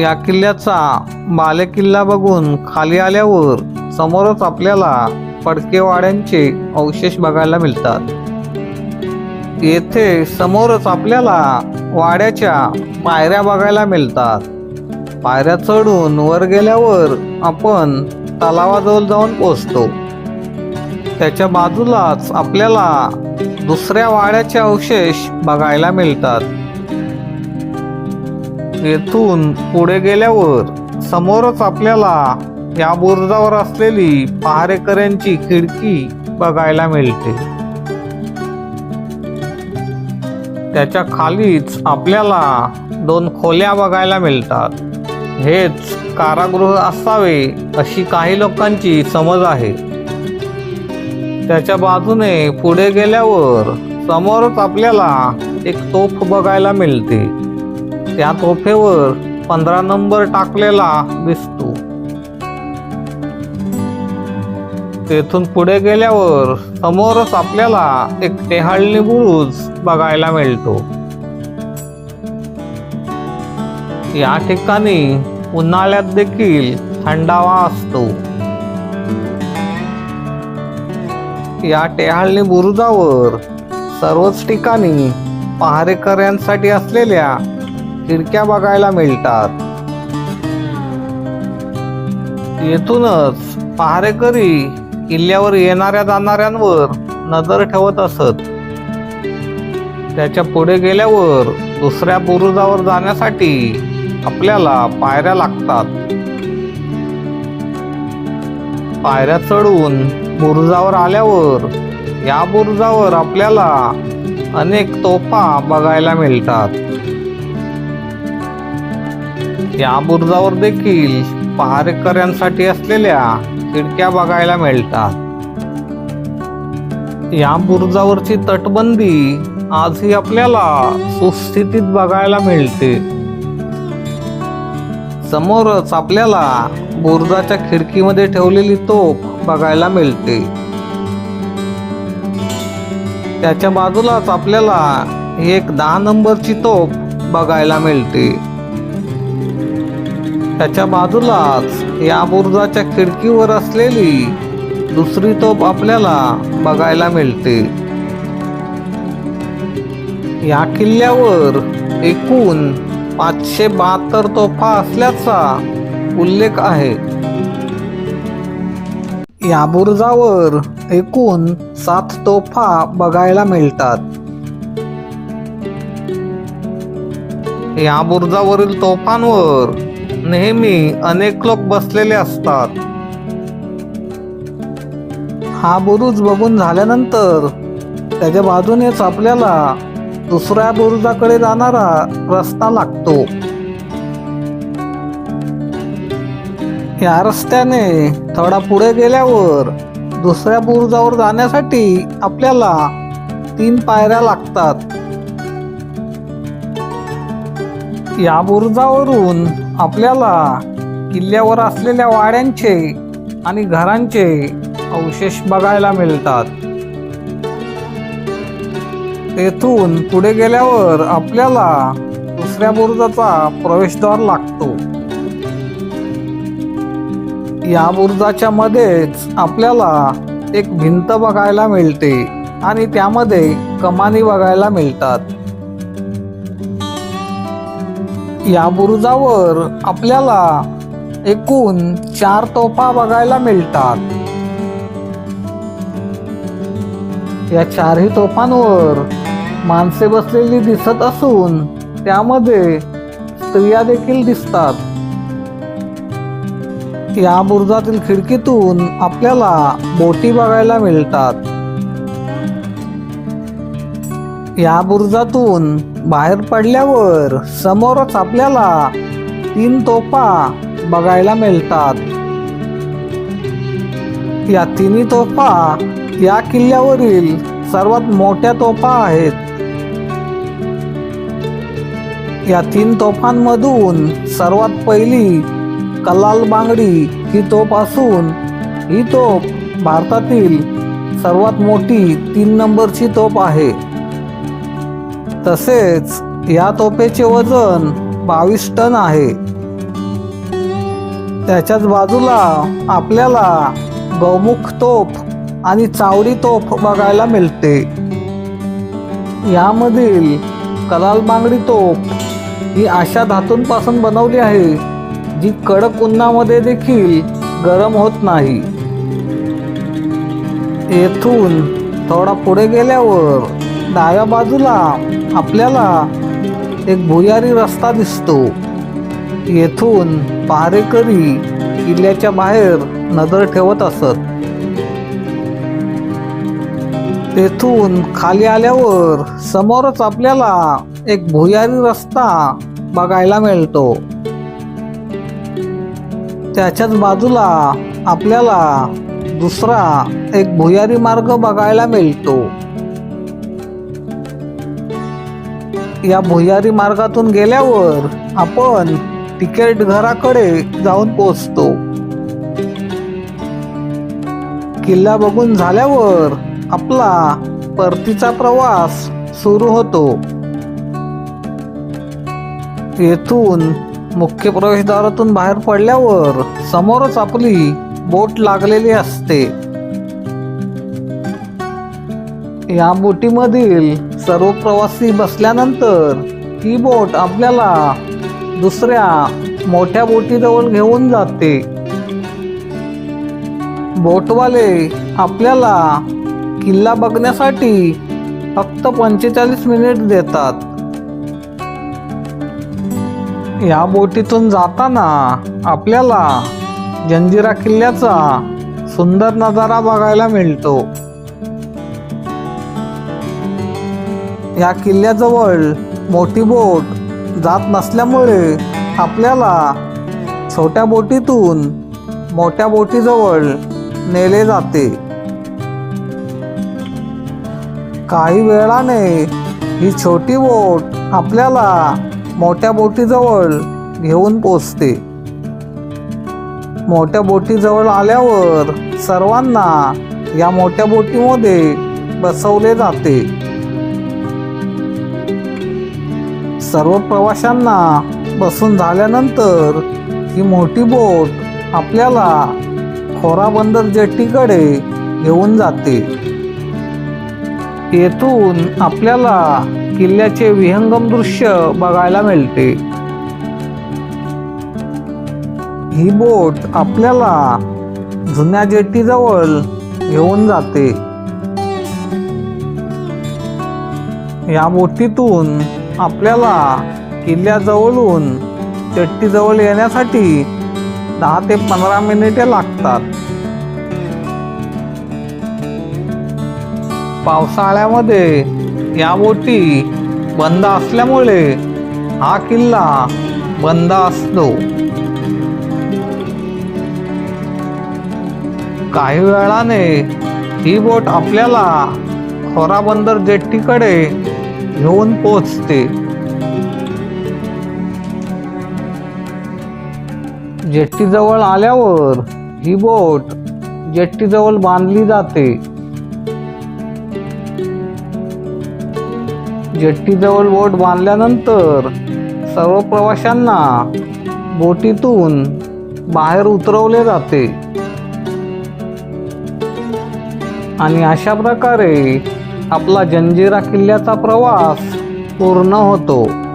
या किल्ल्याचा बालेकिल्ला बघून खाली आल्यावर समोरच आपल्याला फडकेवाड्यांचे अवशेष बघायला मिळतात. येथे समोरच आपल्याला वाड्याच्या पायऱ्या बघायला मिळतात. पायऱ्या चढून वर गेल्यावर आपण तलावाजवळ जाऊन पोचतो त्याच्या बाजूलाच आपल्याला दुसऱ्या वाड्याचे अवशेष बघायला मिळतात. येथून पुढे गेल्यावर समोरच आपल्याला या बुरुजावर असलेली पहारेकऱ्यांची खिडकी बघायला मिळते. त्याच्या खालीच आपल्याला दोन खोल्या बघायला मिळतात. हेच कारागृह असावे अशी काही लोकांची समज आहे. त्याच्या बाजूने पुढे गेल्यावर समोरच आपल्याला एक तोफ बघायला मिळते. त्या तोफेवर पंधरा नंबर टाकलेला दिसतो. तेथून पुढे गेल्यावर समोरच आपल्याला एक टेहाळणी बुरुज बघायला मिळतो. या ठिकाणी उन्हाळ्यात देखील थंडावा असतो. या टेहाळणी बुरुजावर सर्वच ठिकाणी पहारेकऱ्यांसाठी असलेल्या खिडक्या बघायला मिळतात. येथूनच पहारेकरी किल्ल्यावर येणाऱ्या जाणाऱ्यांवर नजर ठेवत असत. त्याच्या पुढे गेल्यावर दुसऱ्या बुरुजावर जाण्यासाठी आपल्याला पायऱ्या लागतात. पायऱ्या चढून बुरुजावर आल्यावर या बुरुजावर आपल्याला अनेक तोफा बघायला मिळतात. या बुरुजावर देखील पहारेकऱ्यांसाठी असलेल्या खिडक्या बघायला मिळतात. या बुरुजावरची तटबंदी आजही आपल्याला सुस्थितीत बघायला मिळते. समोरच आपल्याला बुरुजाच्या खिडकीमध्ये ठेवलेली तोफ बघायला मिळते. त्याच्या बाजूलाच आपल्याला एक दहा नंबरची तोफ बघायला मिळते. त्याच्या बाजूलाच या बुरुजाच्या खिडकीवर असलेली दुसरी तोफ आपल्याला बघायला मिळते. या किल्ल्यावर एकूण पाचशे बहात्तर तोफा असल्याचा उल्लेख आहे. या बुरुजावर एकूण सात तोफा बघायला मिळतात. या बुरुजावरील तोफांवर नेहमी अनेक लोक बसलेले असतात. हा बुरुज बघून झाल्यानंतर त्याच्या बाजूनेच आपल्याला दुसऱ्या बुरुजाकडे जाणारा रस्ता लागतो. या रस्त्याने थोडा पुढे गेल्यावर दुसऱ्या बुरुजावर जाण्यासाठी आपल्याला तीन पायऱ्या लागतात. या बुरुजावरून आपल्याला किल्ल्यावर असलेल्या वाड्यांचे आणि घरांचे अवशेष बघायला मिळतात. तेथून पुढे गेल्यावर आपल्याला दुसऱ्या बुरुजाचा प्रवेशद्वार लागतो. या बुरुजाच्या मध्येच आपल्याला एक भिंत बघायला मिळते आणि त्यामध्ये कमानी बघायला मिळतात. या बुरुजावर आपल्याला एकूण चार तोफा बघायला मिळतात. या चारही तोफांवर माणसे बसलेली दिसत असून त्यामध्ये स्त्रिया देखील दिसतात. या बुरुजातील खिडकीतून आपल्याला बोटी बघायला मिळतात. या बुरुजातून बाहेर पडल्यावर समोरच आपल्याला तीन तोफा बघायला मिळतात. या तिन्ही तोफा या किल्ल्यावरील सर्वात मोठ्या तोफा आहेत. या तीन तोफांमधून सर्वात पहिली कलाल बांगडी ही तोफ असून ही तोफ भारतातील सर्वात मोठी तीन नंबरची तोफ आहे. तसेच या तोफेचे वजन बावीस टन आहे. त्याच्याच बाजूला आपल्याला गौमुख तोफ आणि चावडी तोफ बघायला मिळते. यामधील कलाल बांगडी तोफ ही अशा धातूंपासून बनवली आहे जी कडक उन्हामध्ये देखील गरम होत नाही. येथून थोडा पुढे गेल्यावर डाव्या बाजूला आपल्याला एक भुयारी रस्ता दिसतो. येथून पहारेकरी किल्ल्याच्या बाहेर नजर ठेवत असत. तेथून खाली आल्यावर समोरच आपल्याला एक भुयारी रस्ता बघायला मिळतो. त्याच्याच बाजूला आपल्याला दुसरा एक भुयारी मार्ग बघायला मिळतो. या भुयारी मार्गातून गेल्यावर आपण तिकीट घराकडे जाऊन पोहोचतो. किल्ला बघून झाल्यावर आपला परतीचा प्रवास सुरू होतो. येथून मुख्य प्रवेशद्वारातून बाहेर पडल्यावर समोरच आपली बोट लागलेली असते. या बोटीमधील सर्व प्रवासी बसल्यानंतर ही बोट आपल्याला दुसऱ्या मोठ्या बोटीजवळ घेऊन जाते. बोटवाले आपल्याला किल्ला बघण्यासाठी फक्त पंचेचाळीस मिनिट देतात. या बोटीतून जाताना आपल्याला जंजिरा किल्ल्याचा सुंदर नजारा बघायला मिळतो. या किल्ल्याजवळ मोठी बोट जात नसल्यामुळे आपल्याला छोट्या बोटीतून मोठ्या बोटीजवळ नेले जाते. काही वेळाने ही छोटी बोट आपल्याला मोठ्या बोटीजवळ घेऊन पोचते. मोठ्या बोटीजवळ आल्यावर सर्वांना या मोठ्या बोटीमध्ये बसवले जाते. सर्व प्रवाशांना बसून झाल्यानंतर ही मोठी बोट आपल्याला खोराबंदर जेट्टीकडे घेऊन जाते. येथून आपल्याला किल्ल्याचे विहंगम दृश्य बघायला मिळते. ही बोट आपल्याला जुन्या जेट्टीजवळ घेऊन जाते. या बोटीतून आपल्याला किल्ल्याजवळून चट्टीजवळ येण्यासाठी दहा ते पंधरा मिनिटे लागतात. पावसाळ्यामध्ये या बोटी बंद असल्यामुळे हा किल्ला बंद असतो. काही वेळाने ही बोट आपल्याला खोराबंदर जेट्टीकडे घेऊन पोचते जेट्टीजवळ आल्यावर ही बोट जेट्टीजवळ बांधली जाते. जेट्टीजवळ बोट बांधल्यानंतर सर्व प्रवाशांना बोटीतून बाहेर उतरवले जाते. आणि अशा प्रकारे आपला जंजिरा किल्ल्याचा प्रवास पूर्ण होतो.